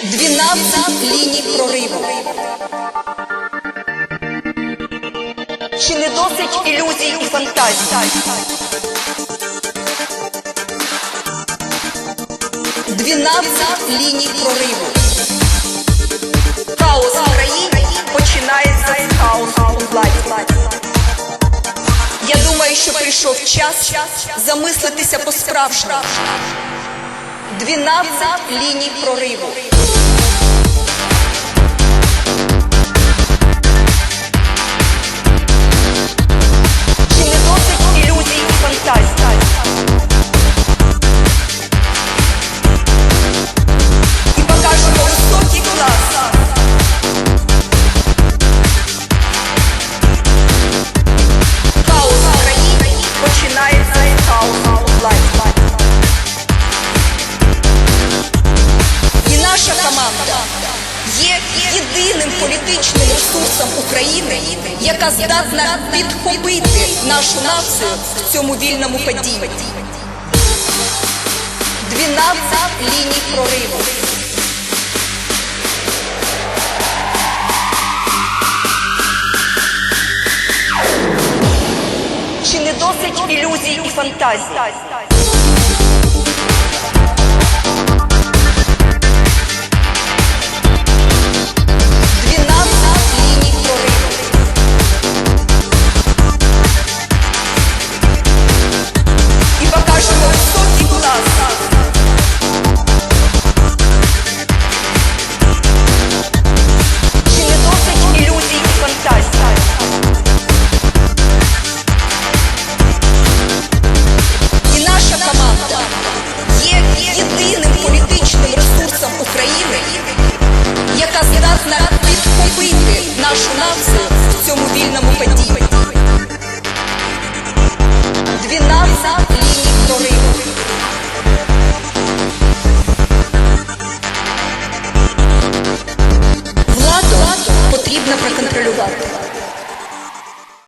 12 ліній прориву. Чи не досить ілюзій і фантазій? 12 ліній прориву. Хаос в країні починається з хаосу у владі. Я думаю, що прийшов час замислитися по-справжньому. 12 ліній прориву. Команда є єдиним політичним ресурсом України, яка здатна підхопити нашу націю в цьому вільному падінні. 12 ліній прориву. Чи не досить ілюзій і фантазій? 12 ліній прориву. Владу потрібно проконтролювати.